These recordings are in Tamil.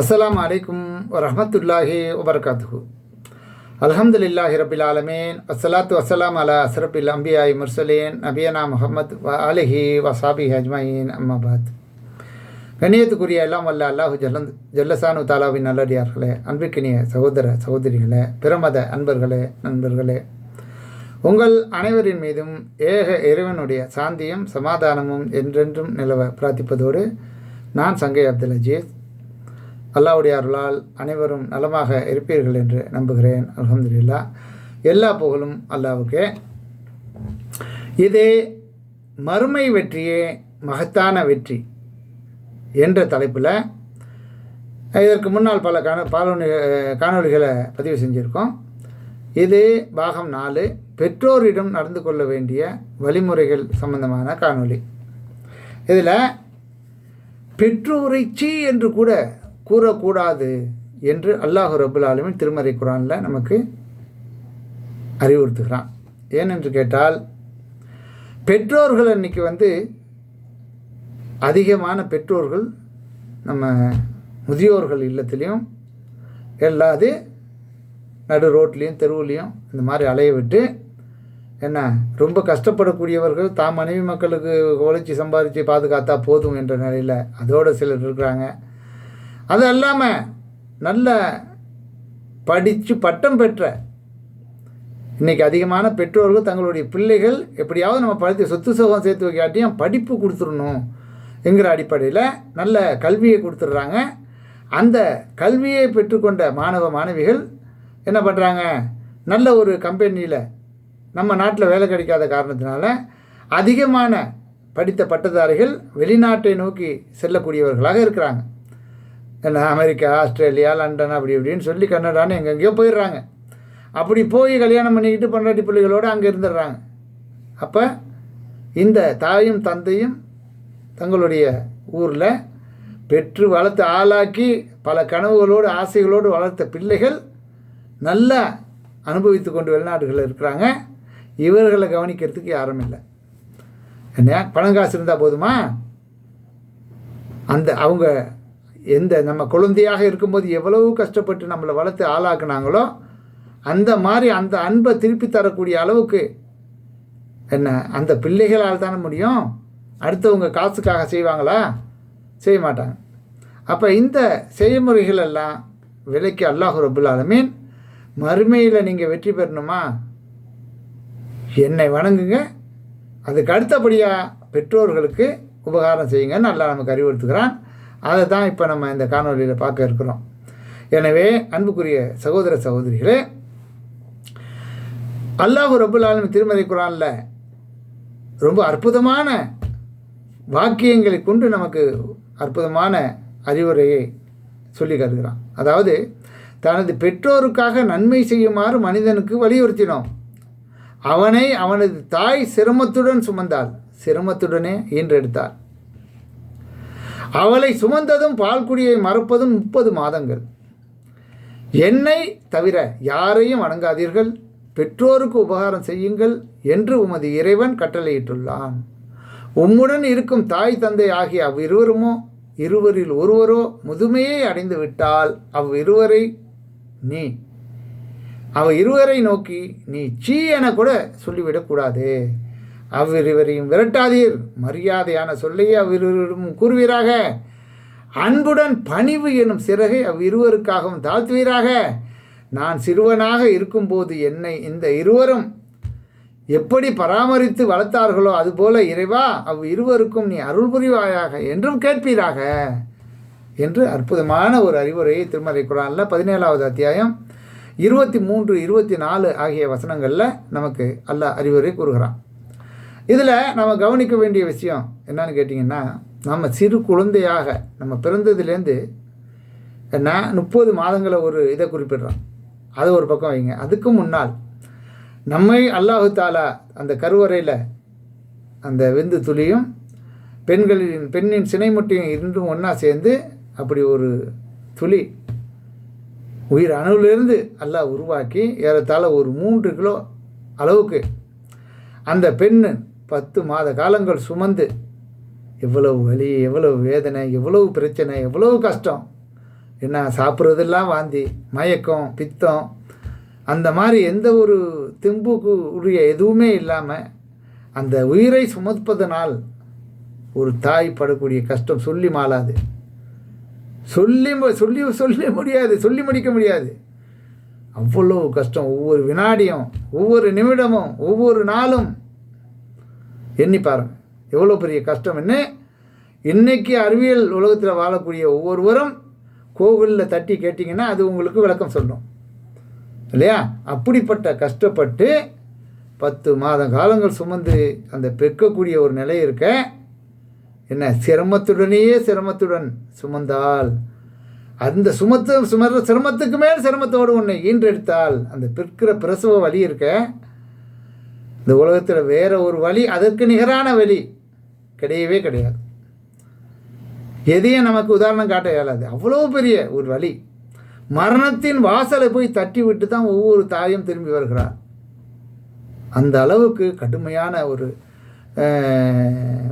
அஸ்லாம் அலைக்கும் வரஹமத்துல்லாஹி வபரகாத்துஹு. அல்ஹம்துலில்லாஹி ரபில் ஆலமீன். அஸ்ஸலாத்து வஸ்ஸலாம் அலா அசரபில் அம்பியாய் முர்சலேன். நபியனா முகமது வ அலஹி வசாபி ஹஜ்மாயின் அம்மாபாத் கண்ணியத்துக்குரிய எல்லாம் வல்ல அல்லாஹு ஜல்லந்த் ஜல்லசானு தாலாவின் நல்லடியார்களே அன்பிற்கினிய சகோதர சகோதரிகளே பிரமத அன்பர்களே நண்பர்களே. உங்கள் அனைவரின் மீதும் ஏக இறைவனுடைய சாந்தியும் சமாதானமும் என்றென்றும் நிலவ பிரார்த்திப்பதோடு நான் சங்கை அப்துல் அஜீஸ் அல்லாவுடைய அருளால் அனைவரும் நலமாக இருப்பீர்கள் என்று நம்புகிறேன். அல்ஹம்துலில்லா. எல்லா புகழும் அல்லாவுக்கே. இது மறுமை வெற்றியே மகத்தான வெற்றி என்ற தலைப்பில் இதற்கு முன்னால் பல காண காணொலி காணொலிகளை பதிவு செஞ்சுருக்கோம். இது பாகம் நாலு பெற்றோரிடம் நடந்து கொள்ள வேண்டிய வழிமுறைகள் சம்பந்தமான காணொளி. இதில் பெற்றோரை சீ என்று கூட கூறக்கூடாது என்று அல்லாஹு ரபுல் ஆலமின் திருமறை குரானில் நமக்கு அறிவுறுத்துகிறான். ஏனென்று கேட்டால் பெற்றோர்கள் அன்றைக்கி வந்து அதிகமான பெற்றோர்கள் நம்ம முதியோர்கள் இல்லத்துலேயும் எல்லாது நடு ரோட்லேயும் தெருவுலேயும் இந்த மாதிரி அலைய விட்டு என்ன ரொம்ப கஷ்டப்படக்கூடியவர்கள் தாம் மனைவி மக்களுக்கு உழைச்சி சம்பாதிச்சு பாதுகாத்தா போதும் என்ற நிலையில் அதோடு சிலர் இருக்கிறாங்க. அது இல்லாமல் நல்ல படித்து பட்டம் பெற்ற இன்றைக்கி அதிகமான பெற்றோர்கள் தங்களுடைய பிள்ளைகள் எப்படியாவது நம்ம படித்து சொத்து சுகம் சேர்த்து வைக்காட்டியும் படிப்பு கொடுத்துடணும் என்கிற அடிப்படையில் நல்ல கல்வியை கொடுத்துட்றாங்க. அந்த கல்வியை பெற்றுக்கொண்ட மாணவ மாணவிகள் என்ன பண்ணுறாங்க நல்ல ஒரு கம்பெனியில் நம்ம நாட்டில் வேலை கிடைக்காத காரணத்தினால அதிகமான படித்த பட்டதாரிகள் வெளிநாட்டை நோக்கி செல்லக்கூடியவர்களாக இருக்கிறாங்க. என்ன அமெரிக்கா ஆஸ்திரேலியா லண்டன் அப்படி இப்படின்னு சொல்லி கன்னடான்னு எங்கெங்கேயோ போயிடுறாங்க. அப்படி போய் கல்யாணம் பண்ணிக்கிட்டு பொண்டாட்டி பிள்ளைகளோடு அங்கே இருந்துடுறாங்க. அப்போ இந்த தாயும் தந்தையும் தங்களுடைய ஊரில் பெற்று வளர்த்து ஆளாக்கி பல கனவுகளோடு ஆசைகளோடு வளர்த்த பிள்ளைகள் நல்லா அனுபவித்து கொண்டு வெளிநாடுகளில் இருக்கிறாங்க. இவர்களை கவனிக்கிறதுக்கு யாரும் இல்லை. என்ன? பணம் காசு இருந்தால் போதுமா? அந்த அவங்க எந்த நம்ம குழந்தையாக இருக்கும்போது எவ்வளவு கஷ்டப்பட்டு நம்மளை வளர்த்து ஆளாக்குனாங்களோ அந்த மாதிரி அந்த அன்பை திருப்பி தரக்கூடிய அளவுக்கு என்ன அந்த பிள்ளைகளால் தானே முடியும்? அடுத்தவங்க காசுக்காக செய்வாங்களா? செய்ய மாட்டாங்க. அப்போ இந்த செய்முறைகள் எல்லாம் விலைக்கு அல்லாஹு ரபுல் ஆலமீன் மறுமையில் நீங்கள் வெற்றி பெறணுமா? என்னை வணங்குங்க. அதுக்கு அடுத்தபடியாக பெற்றோர்களுக்கு உபகாரம் செய்யுங்கன்னு நல்லா நமக்கு அறிவுறுத்துக்கிறான் அதை தான் இப்போ நம்ம இந்த காணொலியில் பார்க்க இருக்கிறோம். எனவே அன்புக்குரிய சகோதர சகோதரிகளே அல்லாஹு ரபுல் ஆலமின் திருமறை குரானில் ரொம்ப அற்புதமான வாக்கியங்களை கொண்டு நமக்கு அற்புதமான அறிவுரையை சொல்லி கருதுகிறான் அதாவது தனது பெற்றோருக்காக நன்மை செய்யுமாறு மனிதனுக்கு வலியுறுத்தினோம். அவனை அவனது தாய் சிரமத்துடன் சுமந்தாள். சிரமத்துடனே ஈன்றெடுத்தாள். அவளை சுமந்ததும் பால்குடியை மறப்பதும் முப்பது மாதங்கள். என்னை தவிர யாரையும் வணங்காதீர்கள். பெற்றோருக்கு உபகாரம் செய்யுங்கள் என்று உமது இறைவன் கட்டளையிட்டுள்ளான். உம்முடன் இருக்கும் தாய் தந்தை ஆகிய அவ்விருவருமோ இருவரில் ஒருவரோ முதுமையை அடைந்து விட்டால் அவ்விருவரை நீ அவ இருவரை நோக்கி நீ சீ என கூட சொல்லிவிடக்கூடாது. அவ்விருவரையும் விரட்டாதீர். மரியாதையான சொல்லையே அவ்விருவரும் கூறுவீராக. அன்புடன் பணிவு எனும் சிறகை அவ்விருவருக்காகவும் தாழ்த்துவீராக. நான் சிறுவனாக இருக்கும்போது என்னை இந்த இருவரும் எப்படி பராமரித்து வளர்த்தார்களோ அதுபோல இறைவா அவ் இருவருக்கும் நீ அருள் புரிவாயாக என்றும் கேட்பீராக. என்று அற்புதமான ஒரு அறிவுரையை திருமறை குரானில் பதினேழாவது அத்தியாயம் இருபத்தி மூன்று இருபத்தி நாலு ஆகிய வசனங்களில் நமக்கு அல்ல அறிவுரை கூறுகிறான். இதில் நம்ம கவனிக்க வேண்டிய விஷயம் என்னன்னு கேட்டிங்கன்னா நம்ம சிறு குழந்தையாக நம்ம பிறந்ததுலேருந்து என்ன முப்பது மாதங்களை ஒரு இதை குறிப்பிடுறோம் அதை ஒரு பக்கம் வைங்க. அதுக்கு முன்னால் நம்மை அல்லாஹு தாலா அந்த கருவறையில் அந்த விந்து துளியும் பெண்களின் பெண்ணின் சினைமுட்டையும் இருந்தும் ஒன்றா சேர்ந்து அப்படி ஒரு துளி உயிர் அணுவிலிருந்து அல்லாஹ் உருவாக்கி ஏறத்தாழ ஒரு மூன்று கிலோ அளவுக்கு அந்த பெண்ணு பத்து மாத காலங்கள் சுமந்து எவ்வளவு வலி எவ்வளவு வேதனை எவ்வளவு பிரச்சனை எவ்வளவு கஷ்டம். என்ன சாப்பிட்றதெல்லாம் வாந்தி மயக்கம் பித்தம். அந்த மாதிரி எந்த ஒரு திம்புக்கு உரிய எதுவுமே இல்லாமல் அந்த உயிரை சுமப்பதனால் ஒரு தாய் படக்கூடிய கஷ்டம் சொல்லி மாளாது. சொல்லி சொல்லி சொல்லி முடியாது சொல்லி முடிக்க முடியாது. அவ்வளோ கஷ்டம் ஒவ்வொரு வினாடியும் ஒவ்வொரு நிமிடமும் ஒவ்வொரு நாளும் எண்ணி பாருங்கள் எவ்வளோ பெரிய கஷ்டம். என்ன? இன்றைக்கி அறிவியல் உலகத்தில் வாழக்கூடிய ஒவ்வொருவரும் கோவிலில் தட்டி கேட்டிங்கன்னா அது உங்களுக்கு விளக்கம் சொல்லும் இல்லையா? அப்படிப்பட்ட கஷ்டப்பட்டு பத்து மாத காலங்கள் சுமந்து அந்த பெக்கக்கூடிய ஒரு நிலை இருக்க என்ன? சிரமத்துடனேயே சிரமத்துடன் சுமந்தால் அந்த சுமத்து சுமர சிரமத்துக்கு மேல் சிரமத்தோடு உன்னை ஈன்றெடுத்தால் அந்த பிற்கிற பிரசவ வழி இருக்க இந்த உலகத்தில் வேற ஒரு வழி அதற்கு நிகரான வழி கிடையவே கிடையாது. எதையும் நமக்கு உதாரணம் காட்ட இயலாது. அவ்வளோ பெரிய ஒரு வழி. மரணத்தின் வாசலை போய் தட்டி விட்டு தான் ஒவ்வொரு தாயும் திரும்பி வருகிறார் அந்த அளவுக்கு கடுமையான ஒரு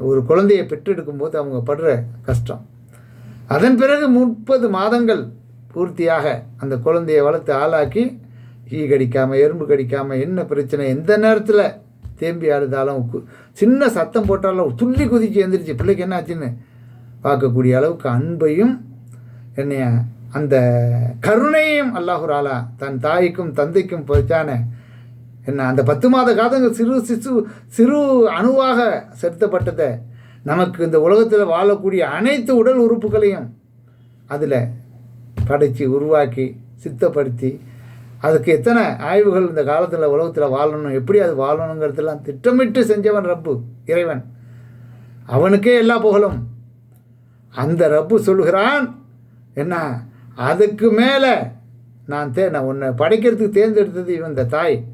ஒரு குழந்தையை பெற்றெடுக்கும்போது அவங்க படுற கஷ்டம். அதன் பிறகு முப்பது மாதங்கள் பூர்த்தியாக அந்த குழந்தையை வளர்த்து ஆளாக்கி ஈ கடிக்காமல் எறும்பு கடிக்காமல் என்ன பிரச்சனை? எந்த நேரத்தில் தேம்பி அழுதாலும் கு- சின்ன சத்தம் போட்டாலும் துள்ளி குதிச்சு எந்திரிச்சு பிள்ளைக்கு என்ன ஆச்சுன்னு பார்க்கக்கூடிய அளவுக்கு அன்பையும் என்னைய அந்த கருணையும் அல்லாஹுராலா தன் தாய்க்கும் தந்தைக்கும் போச்சான என்ன அந்த பத்து மாத காலங்கள் சிறு சிசு சிறு அணுவாக செலுத்தப்பட்டதை நமக்கு இந்த உலகத்தில் வாழக்கூடிய அனைத்து உடல் உறுப்புகளையும் அதில் படைத்து உருவாக்கி சித்தப்படுத்தி அதுக்கு எத்தனை ஆய்வுகள் இந்த காலத்தில் உலகத்தில் வாழணும் எப்படி அது வாழணுங்கிறதெல்லாம் திட்டமிட்டு செஞ்சவன் ரப்பு இறைவன். அவனுக்கே எல்லா புகழும். அந்த ரப்பு சொல்கிறான் என்ன அதுக்கு மேலே நான் தே நான் உன்னை படைக்கிறதுக்கு தேர்ந்தெடுத்தது இவன் இந்த தாய்.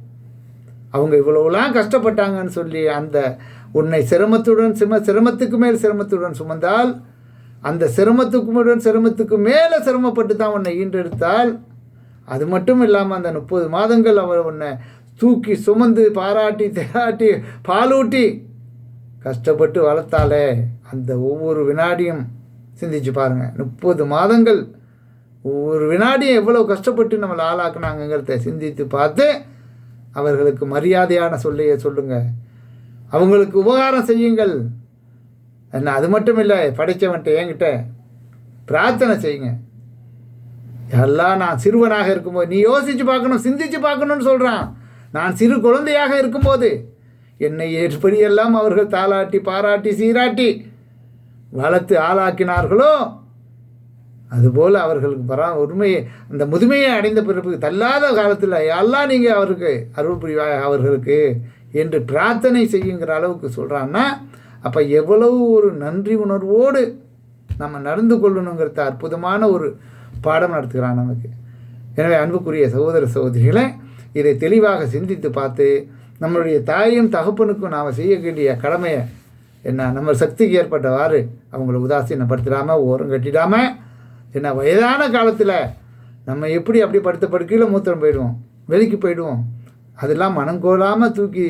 அவங்க இவ்வளவுலாம் கஷ்டப்பட்டாங்கன்னு சொல்லி அந்த உன்னை சிரமத்துடன் சிம சிரமத்துக்கு மேல் சிரமத்துடன் சுமந்தால் அந்த சிரமத்துக்கு சிரமத்துக்கு மேலே சிரமப்பட்டு தான் உன்னை ஈன்றெடுத்தால் அது மட்டும் இல்லாமல் அந்த முப்பது மாதங்கள் அவர் உன்னை தூக்கி சுமந்து பாராட்டி தேராட்டி பாலூட்டி கஷ்டப்பட்டு வளர்த்தாலே அந்த ஒவ்வொரு வினாடியும் சிந்திச்சு பாருங்கள் முப்பது மாதங்கள் ஒவ்வொரு வினாடியும் எவ்வளோ கஷ்டப்பட்டு நம்மளை ஆளாக்குனாங்கங்கிறத சிந்தித்து பார்த்து அவர்களுக்கு மரியாதையான சொல்லைய சொல்லுங்கள் அவங்களுக்கு உபகாரம் செய்யுங்கள். என்ன அது மட்டும் இல்லை படைத்தவன்ட்ட என்கிட்ட பிரார்த்தனை செய்யுங்க. எல்லாம் நான் சிறுவனாக இருக்கும்போது நீ யோசித்து பார்க்கணும் சிந்திச்சு பார்க்கணும்னு சொல்கிறான் நான் சிறு குழந்தையாக இருக்கும்போது என்னை எப்படியெல்லாம் அவர்கள் தாளாட்டி பாராட்டி சீராட்டி வளர்த்து ஆளாக்கினார்களோ அதுபோல் அவர்களுக்கு பரா உண்மையை அந்த முதுமையை அடைந்த பிறகு தள்ளாத காலத்தில் எல்லாம் நீங்கள் அவருக்கு அருள் புரிவாய் அவர்களுக்கு என்று பிரார்த்தனை செய்யுங்கிற அளவுக்கு சொல்கிறான்னா அப்போ எவ்வளவு ஒரு நன்றி உணர்வோடு நம்ம நடந்து கொள்ளணுங்கிறத அற்புதமான ஒரு பாடம் நடத்துகிறான் நமக்கு. எனவே அன்புக்குரிய சகோதர சகோதரிகளை இதை தெளிவாக சிந்தித்து பார்த்து நம்மளுடைய தாயும் தகப்பனுக்கும் நாம் செய்ய வேண்டிய கடமையை என்ன நம்ம சக்திக்கு ஏற்பட்டவாறு அவங்கள உதாசீனப்படுத்திடாமல் ஓரம் கட்டிடாமல் என்ன வயதான காலத்தில் நம்ம எப்படி அப்படி படுத்த படுக்கையில் மூத்திரம் போயிடுவோம் வெளிக்கு போயிடுவோம். அதெல்லாம் மனம் கோலாமல் தூக்கி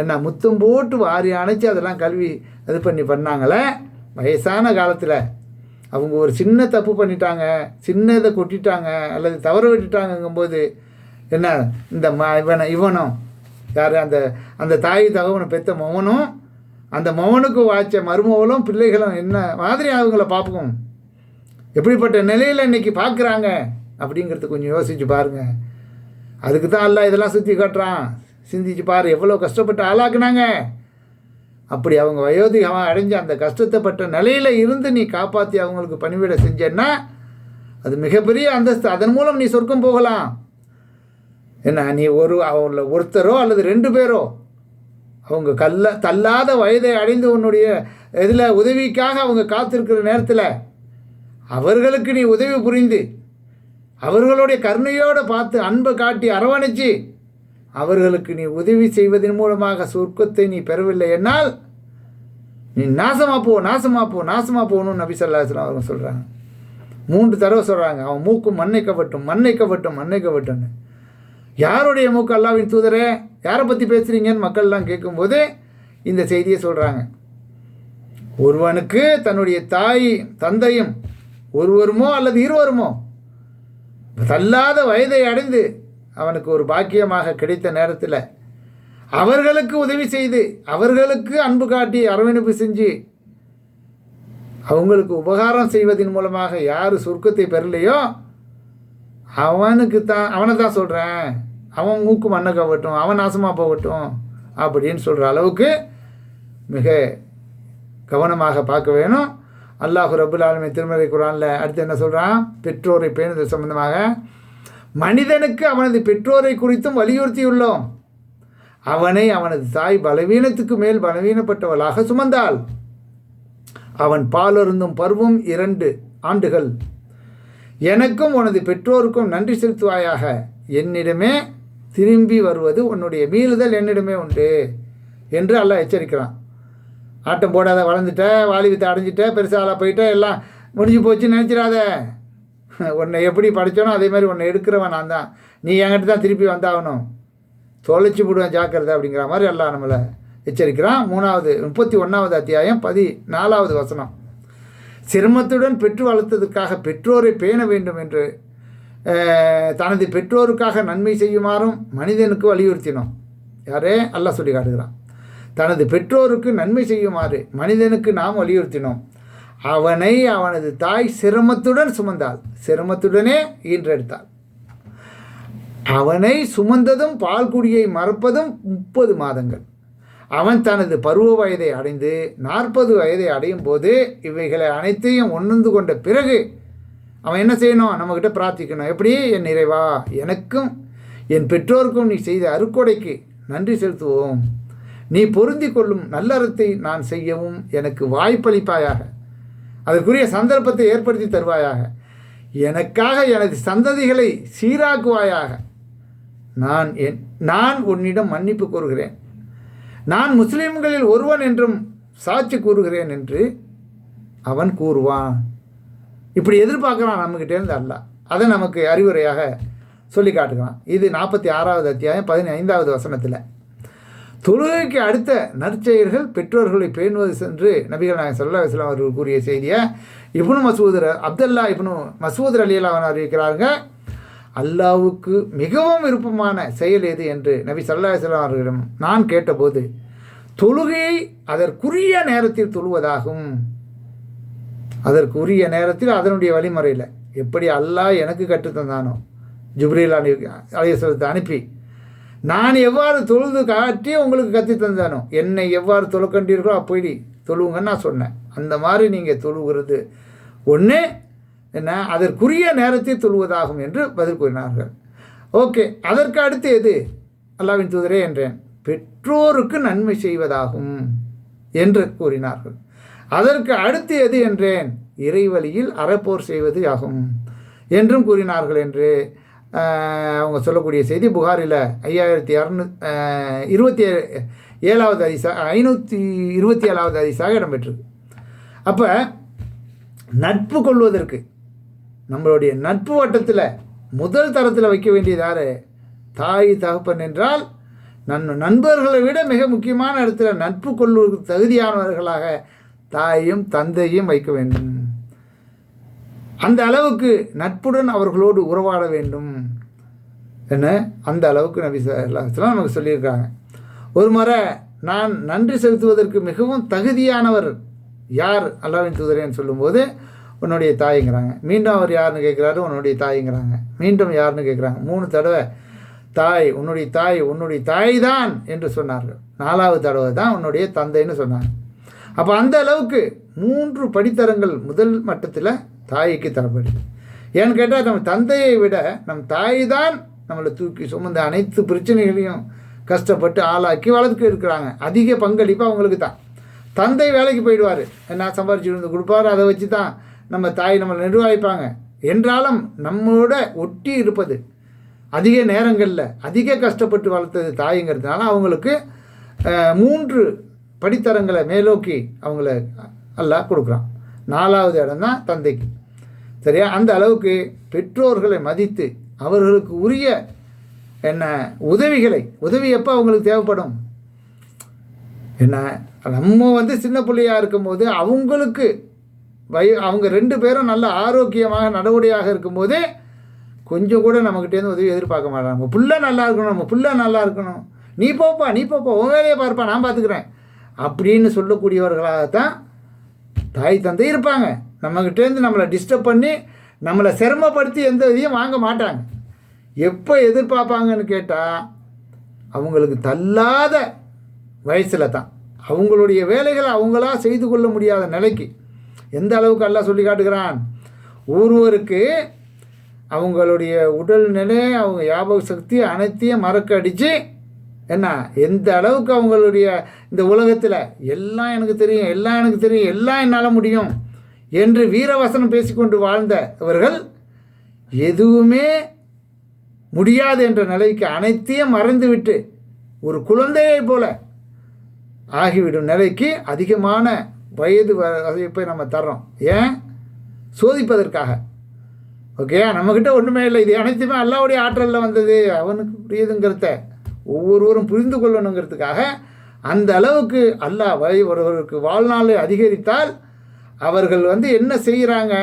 என்ன முத்தம் போட்டு வாரி அணைச்சி அதெல்லாம் கல்வி இது பண்ணி பண்ணாங்களே வயசான காலத்தில். அவங்க ஒரு சின்ன தப்பு பண்ணிட்டாங்க சின்ன இதை கொட்டிட்டாங்க அல்லது தவற விட்டுட்டாங்கங்கும்போது என்ன? இந்த ம இவனை இவனும் யார்? அந்த அந்த தாய் தகவனை பெற்ற மகனும் அந்த மகனுக்கு வாய்ச்ச மருமகளும் பிள்ளைகளும் என்ன மாதிரி அவங்கள பார்ப்போம் எப்படிப்பட்ட நிலையில் இன்னைக்கு பார்க்குறாங்க அப்படிங்கிறது கொஞ்சம் யோசிச்சு பாருங்க. அதுக்கு தான் அல்ல இதெல்லாம் சுற்றி காட்டுறான். சிந்திச்சு பாரு எவ்வளோ கஷ்டப்பட்டு ஆளாக்குனாங்க. அப்படி அவங்க வயோதிகமாக அடைஞ்ச அந்த கஷ்டத்தைப்பட்ட நிலையில் இருந்து நீ காப்பாற்றி அவங்களுக்கு பணிவிட செஞ்சேன்னா அது மிகப்பெரிய அந்தஸ்து. அதன் மூலம் நீ சொர்க்கம் போகலாம். என்ன நீ ஒரு அவங்கள ஒருத்தரோ அல்லது ரெண்டு பேரோ அவங்க கல்ல தள்ளாத வயதை அடைந்து உன்னுடைய இதில் உதவிக்காக அவங்க காத்திருக்கிற நேரத்தில் அவர்களுக்கு நீ உதவி புரிந்து அவர்களுடைய கருணையோடு பார்த்து அன்பை காட்டி அரவணைச்சு அவர்களுக்கு நீ உதவி செய்வதன் மூலமாக சொர்க்கத்தை நீ பெறவில்லை என்னால் நீ நாசமாக போ நாசமாக போ நாசமாக போகணும்னு நபி சொல்லாஸ்லாம் அவங்க சொல்கிறாங்க மூன்று தடவை சொல்கிறாங்க அவன் மூக்கு மண்ணை கவட்டும் மண்ணை கவட்டும் மண்ணை கவட்டும்னு. யாருடைய மூக்கு அல்லாவின் தூதரே? யாரை பற்றி பேசுகிறீங்கன்னு மக்கள்லாம் கேட்கும்போது இந்த செய்தியை சொல்கிறாங்க ஒருவனுக்கு தன்னுடைய தாய் தந்தையும் ஒருவருமோ அல்லது இருவருமோ தள்ளாத வயதை அடைந்து அவனுக்கு ஒரு பாக்கியமாக கிடைத்த நேரத்தில் அவர்களுக்கு உதவி செய்து அவர்களுக்கு அன்பு காட்டி அரவணைப்பு செஞ்சு அவங்களுக்கு உபகாரம் செய்வதன் மூலமாக யார் சொர்க்கத்தை பெறலையோ அவனுக்கு தான் அவனை தான் சொல்கிறேன் அவன் மூக்கு மண்ணை கவட்டும் அவன் நாசமாக போகட்டும் அப்படின்னு சொல்கிற அளவுக்கு மிக கவனமாக பார்க்க வேணும். அல்லாஹு ரபுல் ஆலமி திருமலை குரானில் அடுத்து என்ன சொல்கிறான் பெற்றோரை பேணுதல் சம்மந்தமாக மனிதனுக்கு அவனது பெற்றோரை குறித்தும் வலியுறுத்தியுள்ளோம். அவனை அவனது தாய் பலவீனத்துக்கு மேல் பலவீனப்பட்டவளாக சுமந்தாள். அவன் பாலருந்தும் பருவம் இரண்டு ஆண்டுகள். எனக்கும் உனது பெற்றோருக்கும் நன்றி செலுத்துவாயாக. என்னிடமே திரும்பி வருவது உன்னுடைய மீளுதல் என்னிடமே உண்டு என்று அல்லாஹ் எச்சரிக்கிறான். ஆட்டம் போடாத வளர்ந்துட்ட வாலிபத்தை அடைஞ்சிட்ட பெருசாக போயிட்ட எல்லாம் முடிஞ்சு போச்சு நினச்சிடாத. உன்னை எப்படி படித்தோனோ அதே மாதிரி உன்னை எடுக்கிறவன் நான் தான். நீ என்கிட்ட தான் திருப்பி வந்தாகணும். தொலைச்சி விடுவேன் ஜாக்கிரதை அப்படிங்கிற மாதிரி எல்லாம் நம்மளை எச்சரிக்கிறான். மூணாவது முப்பத்தி ஒன்றாவது அத்தியாயம் பதி நாலாவது வசனம். சிரமத்துடன் பெற்று வளர்த்ததுக்காக பெற்றோரை பேண வேண்டும் என்று தனது பெற்றோருக்காக நன்மை செய்யுமாறும் மனிதனுக்கு வலியுறுத்தினோம். யாரே? அல்லா சொல்லி காட்டுகிறான். தனது பெற்றோருக்கு நன்மை செய்யுமாறு மனிதனுக்கு நாம் வலியுறுத்தினோம். அவனை அவனது தாய் சிரமத்துடன் சுமந்தாள். சிரமத்துடனே ஈன்றெடுத்தாள். அவனை சுமந்ததும் பால்குடியை மறப்பதும் முப்பது மாதங்கள். அவன் தனது பருவ வயதை அடைந்து நாற்பது வயதை அடையும் போது இவைகளை அனைத்தையும் உணர்ந்து கொண்ட பிறகு அவன் என்ன செய்யணும்? நம்மக்கிட்ட பிரார்த்திக்கணும். எப்படி? என் நிறைவா எனக்கும் என் பெற்றோருக்கும் நீ செய்த அருக்கொடைக்கு நன்றி செலுத்துவோம். நீ பொருந்தி கொள்ளும் நல்லறத்தை நான் செய்யவும் எனக்கு வாய்ப்பளிப்பாயாக. அதற்குரிய சந்தர்ப்பத்தை ஏற்படுத்தி தருவாயாக. எனக்காக எனது சந்ததிகளை சீராக்குவாயாக. நான் என் நான் உன்னிடம் மன்னிப்பு கூறுகிறேன் நான் முஸ்லிம்களில் ஒருவன் என்றும் சாட்சி கூறுகிறேன் என்று அவன் கூறுவான். இப்படி எதிர்பார்க்குறான் நம்மக்கிட்டேருந்து அல்ல. அதை நமக்கு அறிவுரையாக சொல்லி காட்டுகிறான். இது நாற்பத்தி ஆறாவது அத்தியாயம் பதினைந்தாவது வசனத்தில். தொழுகைக்கு அடுத்த நற்செயல்கள் பெற்றோர்களை பேணுவது சென்று நபிகள் நாயகம் சல்லா இஸ்லாம் அவர்கள் கூறிய செய்தியை இப்னு மசூதர் அப்தல்லா இப்னு மசூதர் அலியல்லா அவன் அறிவிக்கிறாங்க அல்லாவுக்கு மிகவும் விருப்பமான செயல் எது? என்று நபி சல்லா இஸ்லாம் அவர்களிடம் நான் கேட்டபோது தொழுகையை அதற்குரிய நேரத்தில் தொழுவதாகும். அதற்குரிய நேரத்தில் அதனுடைய வழிமுறையில் எப்படி அல்லாஹ் எனக்கு கற்றுத்தந்தானோ? ஜிப்ரீல் அலி அலையத்தை அனுப்பி நான் எவ்வாறு தொழுது காட்டி உங்களுக்கு கத்தி தந்தானோ? என்னை எவ்வாறு தொழுக்கண்டீர்களோ அப்படி தொழுவுங்கன்னு நான் சொன்னேன். அந்த மாதிரி நீங்கள் தொழுகிறது. ஒன்று என்ன? அதற்குரிய நேரத்தை தொழுவதாகும் என்று பதில் கூறினார்கள். ஓகே அதற்கு அடுத்து எது? அல்லாவின் தூதரே என்றேன். பெற்றோருக்கு நன்மை செய்வதாகும் என்று கூறினார்கள். அதற்கு அடுத்து எது என்றேன்? இறைவழியில் அறப்போர் செய்வது ஆகும் என்றும் கூறினார்கள் என்று அவங்க சொல்லக்கூடிய செய்தி புகாரில் ஐயாயிரத்தி இரநூ இருபத்தி ஏழாவது அதிசா ஐநூற்றி இருபத்தி ஏழாவது அதிசாக இடம்பெற்றது. அப்போ நட்பு கொள்வதற்கு நம்மளுடைய நட்பு வட்டத்தில் முதல் தரத்தில் வைக்க வேண்டியது யார்? தாய் தகப்பன் என்றால் நன் நண்பர்களை விட மிக முக்கியமான இடத்துல நட்பு கொள்வதற்கு தகுதியானவர்களாக தாயும் தந்தையும் வைக்க வேண்டும். அந்த அளவுக்கு நட்புடன் அவர்களோடு உறவாட வேண்டும் என்ன அந்த அளவுக்கு நபி சொல்லாம் நமக்கு சொல்லியிருக்காங்க. ஒரு முறை நான் நன்றி செலுத்துவதற்கு மிகவும் தகுதியானவர் யார்? அல்லாவின் தூதரேன்னு சொல்லும்போது உன்னுடைய தாய்ங்கிறாங்க. மீண்டும் அவர் யாருன்னு கேட்குறாரு? உன்னுடைய தாய்ங்கிறாங்க. மீண்டும் யாருன்னு கேட்குறாங்க? மூணு தடவை தாய் உன்னுடைய தாய் உன்னுடைய தாய் தான் என்று சொன்னார்கள். நாலாவது தடவை தான் உன்னுடைய தந்தைன்னு சொன்னாங்க. அப்போ அந்த அளவுக்கு மூன்று படித்தரங்கள் முதல் மட்டத்தில் தாய்க்கு தரப்படுது ஏன்னு கேட்டால் நம்ம தந்தையை விட நம் தாய் தான் நம்மளை தூக்கி சுமந்த அனைத்து பிரச்சனைகளையும் கஷ்டப்பட்டு ஆளாக்கி வளர்த்து இருக்கிறாங்க. அதிக பங்களிப்பு அவங்களுக்கு தான். தந்தை வேலைக்கு போயிடுவார். என்ன சம்பாரிச்சு வந்து கொடுப்பாரு அதை வச்சு தான் நம்ம தாய் நம்மளை நிர்வாகிப்பாங்க. என்றாலும் நம்மளோட ஒட்டி இருப்பது அதிக நேரங்களில் அதிக கஷ்டப்பட்டு வளர்த்தது தாய்ங்கிறதுனால அவங்களுக்கு மூன்று படித்தரங்களை மேலோக்கி அவங்கள எல்லாம் கொடுக்குறான். நாலாவது இடம் தான் தந்தைக்கு. சரியா? அந்த அளவுக்கு பெற்றோர்களை மதித்து அவர்களுக்கு உரிய என்ன உதவிகளை உதவி எப்போ அவங்களுக்கு தேவைப்படும்? என்ன நம்ம வந்து சின்ன பிள்ளையாக இருக்கும்போது அவங்களுக்கு வய அவங்க ரெண்டு பேரும் நல்ல ஆரோக்கியமாக நடவடியாக இருக்கும்போதே கொஞ்சம் கூட நம்மக்கிட்டேருந்து உதவி எதிர்பார்க்க மாட்டாங்க. நம்ம புள்ள நல்லா இருக்கணும் நம்ம புள்ள நல்லா இருக்கணும். நீ போப்பா நீ போப்பா உன் வேலையை பார்ப்பா நான் பார்த்துக்கிறேன். அப்படின்னு சொல்லக்கூடியவர்களாகத்தான் தாய் தந்தை இருப்பாங்க. நம்மக்கிட்டேருந்து நம்மளை டிஸ்டர்ப் பண்ணி நம்மளை சிரமப்படுத்தி எந்த இதையும் வாங்க மாட்டாங்க. எப்போ எதிர்பார்ப்பாங்கன்னு கேட்டால் அவங்களுக்கு தள்ளாத வயசில் தான். அவங்களுடைய வேலைகளை அவங்களா செய்து கொள்ள முடியாத நிலைக்கு. எந்த அளவுக்கு எல்லாம் சொல்லி காட்டுகிறான்? ஒருவருக்கு அவங்களுடைய உடல்நிலை அவங்க ஞாபக சக்தி அனைத்தையும் மறக்க அடித்து என்ன எந்த அளவுக்கு அவங்களுடைய இந்த உலகத்தில் எல்லாம் எனக்கு தெரியும் எல்லாம் எனக்கு தெரியும் எல்லாம் என்னால் முடியும். என்று வீரவசனம் பேசிக்கொண்டு வாழ்ந்த இவர்கள் எதுவுமே முடியாது என்ற நிலைக்கு அனைத்தையும் மறந்துவிட்டு ஒரு குழந்தையைப் போல ஆகிவிடும் நிலைக்கு அதிகமான வயது வசதிப்பை நம்ம தர்றோம். ஏன்? சோதிப்பதற்காக. ஓகே? நம்மக்கிட்ட ஒன்றுமே இல்லை. இது அனைத்துமே அல்லாவுடைய ஆற்றலில் வந்தது. அவனுக்கு புரியுதுங்கிறத ஒவ்வொருவரும் புரிந்து கொள்ளணுங்கிறதுக்காக அந்த அளவுக்கு அல்லாஹ் வய ஒருவருக்கு வாழ்நாளை அதிகரித்தால் அவர்கள் வந்து என்ன செய்கிறாங்க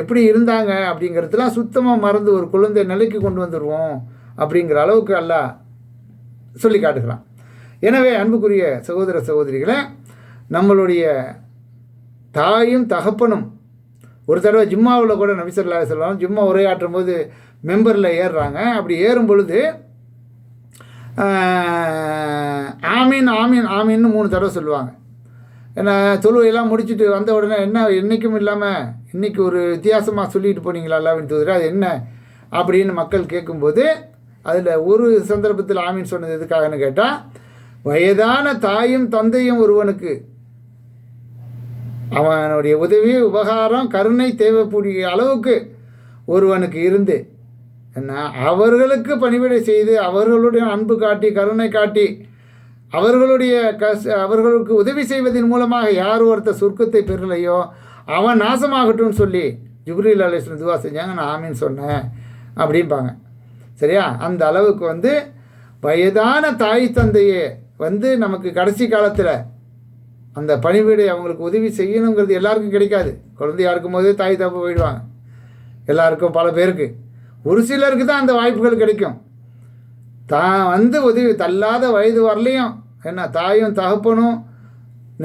எப்படி இருந்தாங்க? அப்படிங்கிறதுலாம் சுத்தமாக மறந்து ஒரு குழந்தை நிலைக்கு கொண்டு வந்துடுவோம் அப்படிங்கிற அளவுக்கு அல்லாஹ் சொல்லி காட்டுகிறான். எனவே அன்புக்குரிய சகோதர சகோதரிகளை நம்மளுடைய தாயும் தகப்பனும் ஒரு தடவை ஜும்மாவில் கூட நபிசல்லா சொல்லலாம் ஜும்மா உரையாற்றும் போது மெம்பரில் ஏறுறாங்க. அப்படி ஏறும் பொழுது ஆமீன் ஆமீன் ஆமீன்னு மூணு தடவை சொல்லுவாங்க. ஏன்னா தொழுவையெல்லாம் முடிச்சுட்டு வந்த உடனே என்ன என்றைக்கும் இல்லாமல் இன்றைக்கி ஒரு வித்தியாசமாக சொல்லிட்டு போனீங்களா அல்லாவின் தூதர் அது என்ன அப்படின்னு மக்கள் கேட்கும்போது அதில் ஒரு சந்தர்ப்பத்தில் ஆமீன் சொன்னது எதுக்காகன்னு கேட்டால் வயதான தாயும் தந்தையும் ஒருவனுக்கு அவனுடைய உதவி உபகாரம் கருணை தேவைக்கூடிய அளவுக்கு ஒருவனுக்கு இருந்து என்ன அவர்களுக்கு பணிவிடை செய்து அவர்களுடைய அன்பு காட்டி கருணை காட்டி அவர்களுடைய கஸ் அவர்களுக்கு உதவி செய்வதன் மூலமாக யார் ஒருத்தர் சொர்க்கத்தை பெறலையோ அவன் நாசமாகட்டும்னு சொல்லி ஜிப்ரீல் அலிஸ்லம் துவா செஞ்சாங்க நான் ஆமின்னு சொன்னேன் அப்படிம்பாங்க. சரியா? அந்த அளவுக்கு வந்து வயதான தாய் தந்தையே வந்து நமக்கு கடைசி காலத்தில் அந்த பணிவிடை அவங்களுக்கு உதவி செய்யணுங்கிறது எல்லாருக்கும் கிடைக்காது. குழந்தையா இருக்கும் போதே தாய் தப்பு போயிடுவாங்க. எல்லாருக்கும் பல பேருக்கு. ஒரு சிலருக்கு தான் அந்த வாய்ப்புகள் கிடைக்கும். தான் வந்து உதவி தள்ளாத வயது வரலையும். என்ன தாயும் தகப்பனும்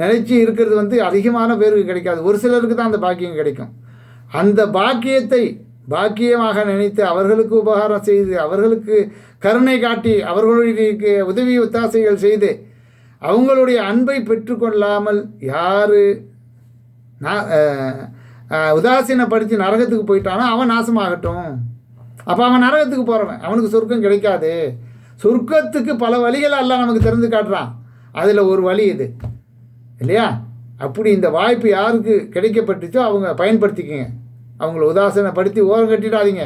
நினைச்சி இருக்கிறது வந்து அதிகமான பேருக்கு கிடைக்காது. ஒரு சிலருக்கு தான் அந்த பாக்கியம் கிடைக்கும். அந்த பாக்கியத்தை பாக்கியமாக நினைத்து அவர்களுக்கு உபகாரம் செய்து அவர்களுக்கு கருணை காட்டி அவர்களுடைய உதவி ஒத்தாசைகள் செய்து அவங்களுடைய அன்பை பெற்றுக்கொள்ளாமல் யார் நான் உதாசீனப்படுத்தி நரகத்துக்கு போயிட்டானோ அவன் நாசமாகட்டும். அப்போ அவன் நரகத்துக்கு போகிறவன் அவனுக்கு சொர்க்கம் கிடைக்காது. சொர்க்கத்துக்கு பல வழிகள் எல்லாம் நமக்கு திறந்து காட்டுறான். அதில் ஒரு வழி இது. இல்லையா? அப்படி இந்த வாய்ப்பு யாருக்கு கிடைக்கப்பட்டுச்சோ அவங்க பயன்படுத்திக்கங்க. அவங்கள உதாசனப்படுத்தி ஓரம் கட்டிடாதீங்க.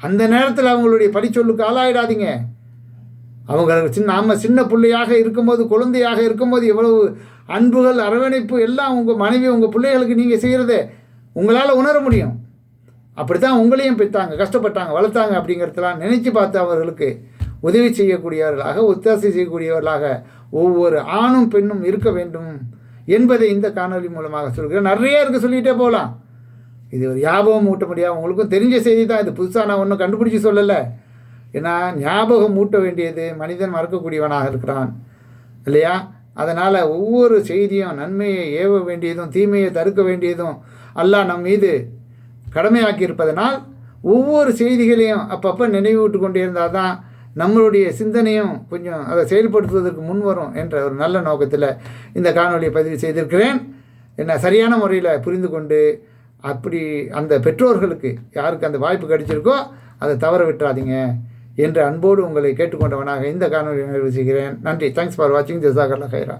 அந்த நேரத்தில் அவங்களுடைய படிச்சொல்லுக்கு ஆளாயிடாதீங்க. அவங்க சின்ன நம்ம சின்ன பிள்ளையாக இருக்கும்போது குழந்தையாக இருக்கும்போது எவ்வளவு அன்புகள் அரவணைப்பு எல்லாம் உங்கள் மனைவி உங்கள் பிள்ளைகளுக்கு நீங்கள் செய்கிறத உங்களால் உணர முடியும். அப்படி தான் உங்களையும் பெற்றாங்க கஷ்டப்பட்டாங்க வளர்த்தாங்க அப்படிங்கிறதெல்லாம் நினச்சி பார்த்து அவர்களுக்கு உதவி செய்யக்கூடியவர்களாக ஒத்தாசை செய்யக்கூடியவர்களாக ஒவ்வொரு ஆணும் பெண்ணும் இருக்க வேண்டும் என்பதை இந்த காணொளி மூலமாக சொல்கிறேன். நிறைய இருக்குது சொல்லிகிட்டே போகலாம். இது ஒரு ஞாபகம் ஊட்ட முடியாது உங்களுக்கும் தெரிஞ்ச செய்தி தான் இது. புதுசாக நான் ஒன்றும் கண்டுபிடிச்சி சொல்லலை. ஏன்னா ஞாபகம் ஊட்ட வேண்டியது மனிதன் மறக்கக்கூடியவனாக இருக்கிறான். இல்லையா? அதனால் ஒவ்வொரு செய்தியும் நன்மையை ஏவ வேண்டியதும் தீமையை தடுக்க வேண்டியதும் அல்லாஹ் நம் மீது கடமையாக்கி இருப்பதனால் ஒவ்வொரு செய்திகளையும் அப்பப்போ நினைவூட்டு கொண்டே இருந்தால் தான் நம்மளுடைய சிந்தனையும் கொஞ்சம் அதை செயல்படுத்துவதற்கு முன் வரும் என்ற ஒரு நல்ல நோக்கத்தில் இந்த காணொலியை பதிவு செய்திருக்கிறேன். என்ன சரியான முறையில் புரிந்து கொண்டு அப்படி அந்த பெற்றோர்களுக்கு யாருக்கு அந்த வாய்ப்பு கிடைச்சிருக்கோ அதை தவற விட்டுறாதீங்க என்று அன்போடு உங்களை கேட்டுக்கொண்டவனாக இந்த காணொலியை நிறைவு செய்கிறேன். நன்றி. தேங்க்ஸ் ஃபார் வாட்சிங் ஜசாகர்லா கைரா